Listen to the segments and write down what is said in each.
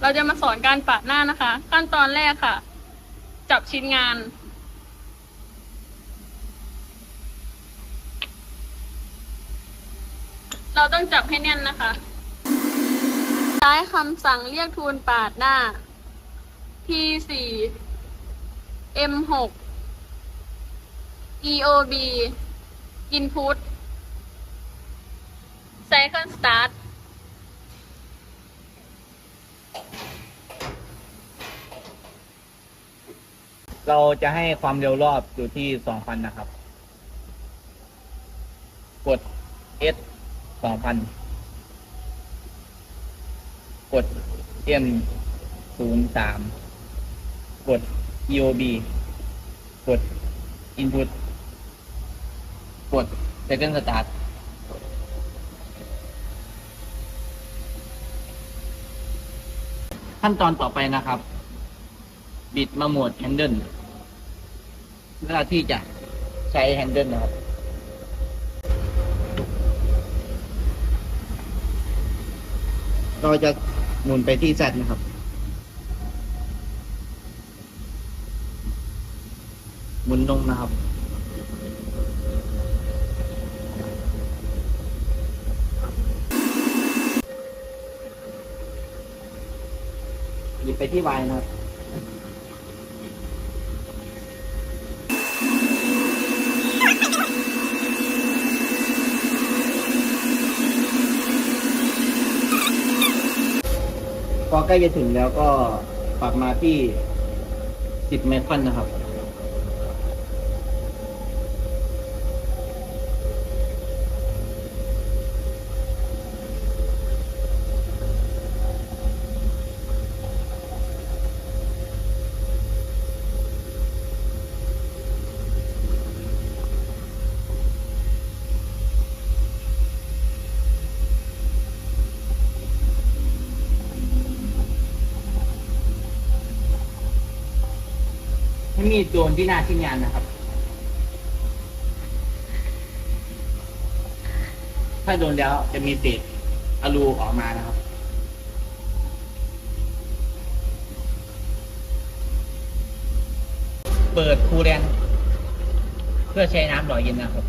เราจะมาสอนการปาดหน้านะคะ ขั้นตอนแรกค่ะ จับชิ้นงาน เราต้องจับให้แน่นนะคะใช้คำสั่งเรียกทูลปาดหน้า P4 M6 EOB Input Cycle Start เราจะให้ความเร็วรอบอยู่ที่สองพันนะครับ กด S สองพันกด M ศูนย์สามกด EOB กด Input กด Second Start ขั้นตอนต่อไปนะครับ บิดมาโหมด Handle เวลาที่จะใช้ Handle นะครับเราจะหมุนไปที่ Z นะครับ หมุนลงนะครับ หยิบไปที่ Y นะครับ พอใกล้จะถึงแล้วก็ปรับมาที่ 10 ไมครอนนะครับ มีดโดนที่หน้าที่งานนะครับ ถ้าโดนแล้วจะมีเศษอลูออกมานะครับ เปิดคูลแลนเพื่อใช้น้ำหล่อเย็นนะครับ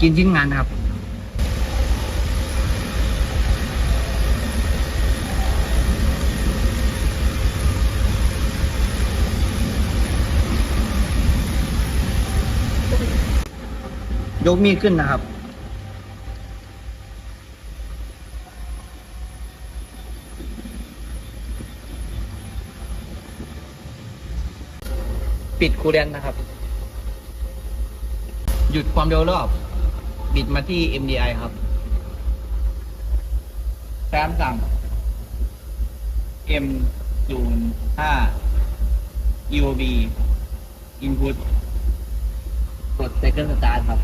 กินชิ้นงานนะครับ ยกมีดขึ้นนะครับ ปิดคูลแลนต์นะครับ หยุดความเร็วรอบ บิดมาที่ MDI ครับแซมสั่ง M 0 5 EOB Input แต่ก็ตาร์ทครับ